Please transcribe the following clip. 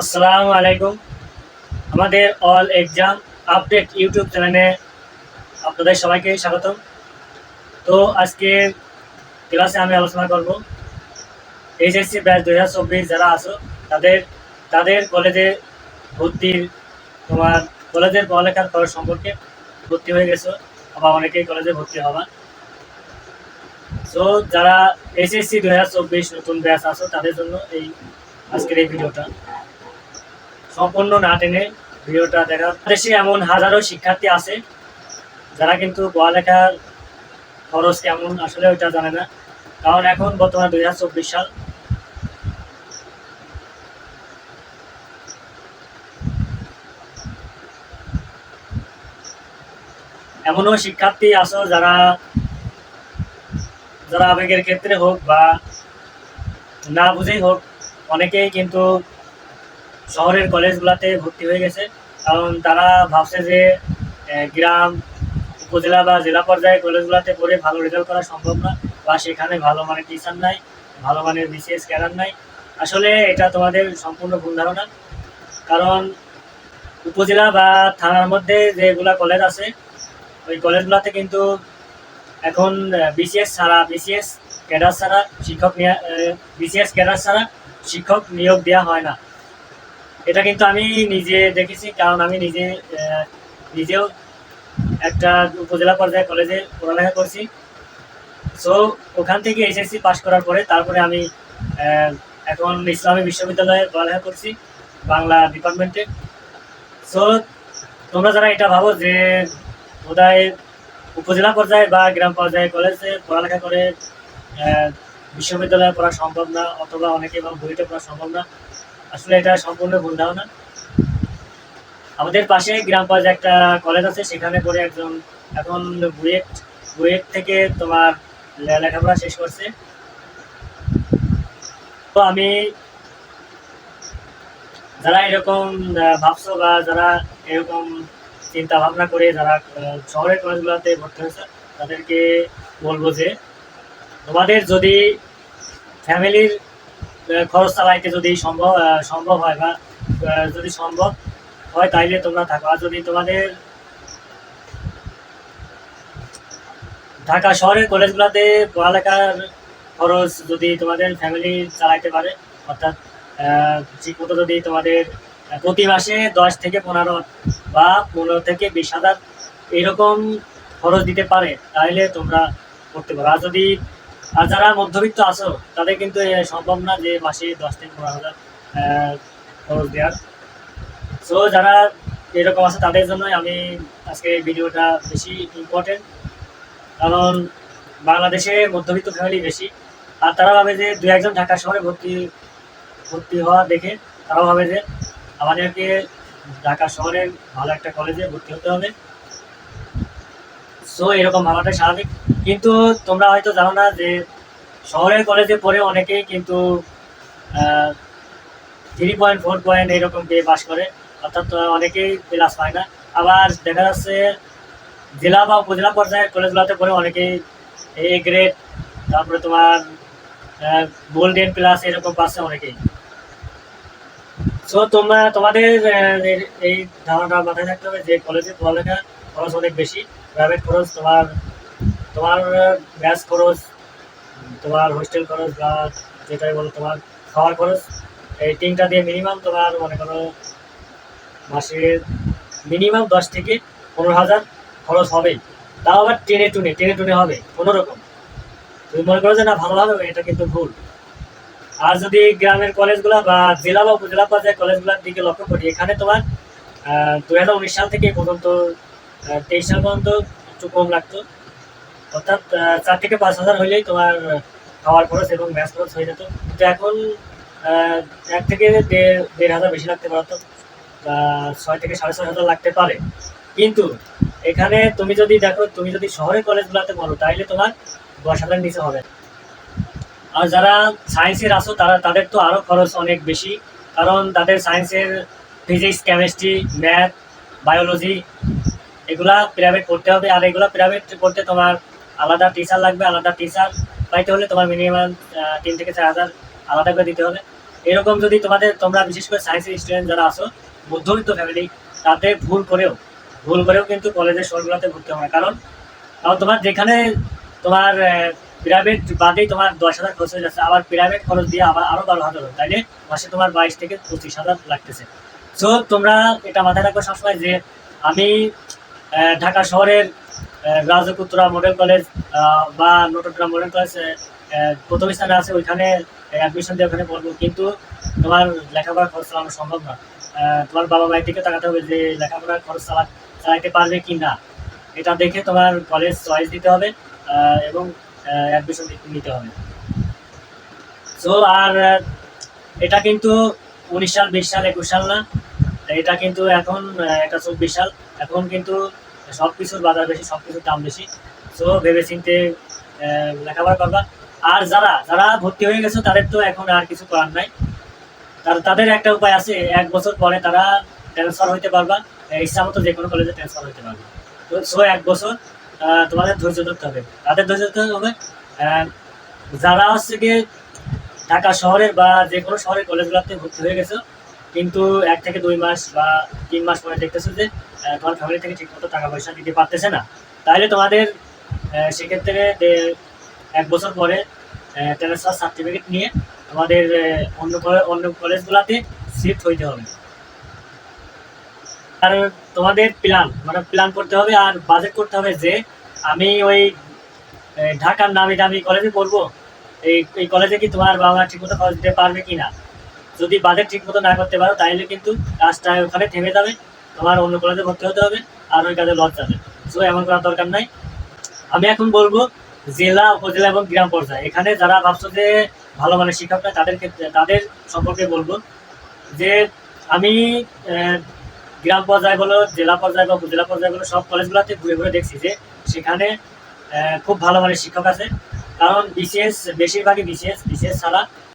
আসসালামু আলাইকুম। আমাদের অল এক্সাম আপডেট ইউটিউব চ্যানেলে আপনাদের সবাইকে স্বাগতম। তো আজকে ক্লাসে আমি আলোচনা করব এইচএসসি ব্যাচ দু হাজার চব্বিশ যারা আসো তাদের তাদের কলেজে ভর্তির তোমার কলেজের পড়ালেখার খরচ সম্পর্কে ভর্তি হয়ে গেছো, আবার অনেকেই কলেজে ভর্তি হবা। সো যারা এইচএসসি দু হাজার চব্বিশ নতুন ব্যাচ আসো তাদের জন্য এই আজকের এই ভিডিওটা। সম্পূর্ণ না টেনে ভিডিওটা দেখা দেশে এমন হাজারো শিক্ষার্থী আছে, যারা কিন্তু পড়ালেখার খরচ কেমন আসলে ওইটা জানে না। কারণ এখন বর্তমানে দুই হাজার চব্বিশ সাল। এমনও শিক্ষার্থী আছো যারা যারা আবেগের ক্ষেত্রে হোক বা না বুঝেই হোক, অনেকেই কিন্তু শহরের কলেজগুলোতে ভর্তি হয়ে গেছে। কারণ তারা ভাবছে যে গ্রাম, উপজেলা বা জেলা পর্যায়ে কলেজগুলোতে পড়ে ভালো রেজাল্ট করা সম্ভব না বা সেখানে ভালো মানের টিচার নাই, ভালো মানের বিসিএস ক্যাডার নাই। আসলে এটা তোমাদের সম্পূর্ণ ভুল ধারণা। কারণ উপজেলা বা থানার মধ্যে যেগুলা কলেজ আছে, ওই কলেজগুলোতে কিন্তু এখন বিসিএস ছাড়া বিসিএস ক্যাডার ছাড়া শিক্ষক বিসিএস ক্যাডার ছাড়া শিক্ষক নিয়োগ দেওয়া হয় না। এটা কিন্তু আমি নিজে দেখেছি, কারণ আমি নিজে নিজেও একটা উপজেলা পর্যায়ে কলেজে পড়ালেখা করছি। সো ওখান থেকে এসএসসি পাশ করার পরে তারপরে আমি এখন ইসলামী বিশ্ববিদ্যালয়ে পড়ালেখা করছি বাংলা ডিপার্টমেন্টে সো তোমরা যারা এটা ভাবো যে বোধহয় উপজেলা পর্যায়ে বা গ্রাম পর্যায়ে কলেজে পড়ালেখা করে বিশ্ববিদ্যালয়ে পড়া সম্ভব না, অথবা অনেকে বা বইতে পড়া সম্ভব না আসলে এটা সম্পূর্ণ ভুল ধারণা। আমাদের পাশে গ্রাম পর্যায়ে একটা কলেজ আছে, সেখানে পড়ে একজন এখন বুয়েট বুয়েট থেকে তোমার লেখাপড়া শেষ করছে। তো আমি যারা এরকম ভাবছ বা যারা এরকম চিন্তা ভাবনা করে যারা শহরের কলেজগুলোতে ভর্তি হয়েছে, তাদেরকে বলব যে, তোমাদের যদি ফ্যামিলির খরচ চালাইতে যদি সম্ভব সম্ভব হয় বা যদি সম্ভব হয় তাইলে তোমরা থাকো। আর যদি তোমাদের ঢাকা শহরের কলেজগুলোতে পড়ালেখার খরচ যদি তোমাদের ফ্যামিলি চালাইতে পারে, অর্থাৎ ঠিকমতো যদি তোমাদের প্রতি মাসে দশ থেকে পনেরো বা পনেরো থেকে বিশ হাজার এরকম খরচ দিতে পারে তাহলে তোমরা করতে পারো। আর যদি আর যারা মধ্যবিত্ত আছো, তাদের কিন্তু সম্ভব না যে মাসে দশ থেকে পনেরো হাজার খরচ দেওয়ার। সো যারা এরকম আছে, তাদের জন্যই আমি আজকে ভিডিওটা বেশি ইম্পর্টেন্ট কারণ বাংলাদেশে মধ্যবিত্ত ফ্যামিলি বেশি। আর তারা ভাবে যে দু একজন ঢাকা শহরে ভর্তি ভর্তি হওয়া দেখে তারাও ভাবে যে আমাদেরকে ঢাকা শহরের ভালো একটা কলেজে ভর্তি হতে হবে। সো এরকম ভাবাটা স্বাভাবিক কিন্তু তোমরা হয়তো জানো না যে শহরের কলেজে পড়ে অনেকেই কিন্তু থ্রি পয়েন্ট ফোর পয়েন্ট এরকম পেয়ে পাস করে। অর্থাৎ অনেকেই ক্লাস পায় না। আবার দেখা যাচ্ছে জেলা বা উপজেলা পর্যায়ের কলেজগুলোতে পড়ে অনেকেই এ গ্রেড তারপরে তোমার গোল্ডেন প্লাস এরকম পাচ্ছে অনেকেই। সো তোমরা, তোমাদের এই ধারণাটা মাথায় রাখতে হবে যে কলেজে পড়ালেখা খরচ অনেক বেশি। প্রাইভেট খরচ তোমার তোমার ব্যাস খরচ তোমার হোস্টেল খরচ বা যেটাই বলো তোমার খাওয়ার খরচ এই তিনটা দিয়ে মিনিমাম তোমার মনে করো মাসে মিনিমাম দশ থেকে পনেরো হাজার খরচ হবেই তাও আবার টেনে টুনে টেনে টুনে হবে কোনো রকম। তুমি মনে করো যে না ভালোভাবে হবে, এটা কিন্তু ভুল। আর যদি গ্রামের কলেজগুলো বা জেলা বা উপজেলা পর্যায়ে কলেজগুলোর দিকে লক্ষ্য করি এখানে তোমার দু হাজার উনিশ সাল থেকে পর্যন্ত তেইশ সাল পর্যন্ত একটু কম লাগতো। অর্থাৎ চার থেকে পাঁচ হাজার হইলেই তোমার খাওয়ার খরচ এবং ম্যাচ খরচ হয়ে যেত। কিন্তু এখন এক থেকে দেড় দেড় হাজার বেশি লাগতে পারতো বা ছয় থেকে সাড়ে ছয় হাজার লাগতে পারে। কিন্তু এখানে তুমি যদি দেখো, তুমি যদি শহরের কলেজগুলোতে বলো তাহলে তোমার দশ হাজার নিচে হবে। আর যারা সায়েন্সের আসো তারা, তাদের তো আরও খরচ অনেক বেশি। কারণ তাদের সায়েন্সের ফিজিক্স কেমিস্ট্রি ম্যাথ বায়োলজি এগুলা প্রাইভেট পড়তে হবে, আর এগুলা প্রাইভেট পড়তে তোমার আলাদা টিচার লাগবে, আলাদা টিচার পাইতে হলে তোমার মিনিমাম তিন থেকে চার হাজার আলাদা করে দিতে হবে। এরকম যদি তোমাদের, তোমরা বিশেষ করে সায়েন্সের স্টুডেন্ট যারা আসো মধ্যবিত্ত ফ্যামিলি তাতে ভুল করেও ভুল করেও কিন্তু কলেজের শহরগুলোতে ভর্তি হবে না। কারণ কারণ তোমার যেখানে তোমার প্রাইভেট বাদেই তোমার দশ হাজার খরচ হয়ে যাচ্ছে, আবার প্রাইভেট খরচ দিয়ে আবার আরও বারো হাজার তাইলে মাসে তোমার বাইশ থেকে পঁচিশ হাজার লাগতেছে। সো তোমরা এটা মাথায় রাখবে সবসময় যে আমি ঢাকা শহরের আহ, রাজপুত্রা মডেল কলেজ বা নটরডাম মডেল কলেজ প্রথম স্থানে আছে ওইখানে অ্যাডমিশন দিয়ে ওখানে পড়ব। কিন্তু তোমার লেখাপড়ার খরচ চালানো সম্ভব না। তোমার বাবা মায়ের দিকে তাকাতে হবে যে লেখাপড়ার খরচ চালা চালাইতে পারবে কি না। এটা দেখে তোমার কলেজ চয়েস দিতে হবে এবং অ্যাডমিশন নিতে হবে। সো আর এটা কিন্তু উনিশ সাল বিশ সাল একুশ সাল না। এটা কিন্তু এখন এটা চব্বিশ সাল। এখন কিন্তু সব কিছুর বাজার বেশি, সব কিছুর দাম বেশি। সো ভেবে চিনতে লেখাপড়া করবা। আর যারা যারা ভর্তি হয়ে গেছে, তাদের তো এখন আর কিছু করার নাই। তার, তাদের একটা উপায় আছে, এক বছর পরে তারা ট্রান্সফার হইতে পারবা। ইচ্ছা মতো যে কোনো কলেজে ট্রান্সফার হইতে পারবে। তো, সো এক বছর তোমাদের ধৈর্য ধরতে হবে। তাদের ধৈর্য ধরতে হবে যারা হচ্ছে গিয়ে ঢাকা শহরের বা যে কোনো শহরের কলেজগুলোতে ভর্তি হয়ে গেছে কিন্তু এক থেকে দুই মাস বা তিন মাস পরে দেখতেছো যে তোমার ফ্যামিলি থেকে ঠিকমতো টাকা পয়সা দিতে পারতেছে না। তাহলে তোমাদের সেক্ষেত্রে এক বছর পরে ট্রান্সফার সার্টিফিকেট নিয়ে তোমাদের অন্য অন্য কলেজগুলোতে শিফট হইতে হবে। আর তোমাদের প্ল্যান মানে প্ল্যান করতে হবে আর বাজেট করতে হবে যে, আমি ওই ঢাকার নামি দামি কলেজে পড়ব। এই এই কলেজে কি তোমার বাবা ঠিকমতো খরচ দিতে পারবে কি না যদি বাজেট ঠিক মতো না করতে পারো তাহলে কিন্তু কাজটা ওখানে থেমে যাবে। তোমার অন্য কলেজে ভর্তি হতে হবে আর ওই কাজে লস যাবে সো এমন করার দরকার নাই। আমি এখন বলব, জেলা, উপজেলা এবং গ্রাম পর্যায়ে। এখানে যারা ভাবছ যে ভালো মানের শিক্ষক নয়, তাদের ক্ষেত্রে, তাদের সম্পর্কে বলব যে আমি গ্রাম পর্যায়ে বলো, জেলা পর্যায়ে বা উপজেলা পর্যায়ে বলো, সব কলেজগুলোতে ঘুরে ঘুরে দেখছি যে সেখানে খুব ভালো মানের শিক্ষক আছে। কারণ বিসিএস বেশিরভাগই বিসিএস বিসিএস ছাড়া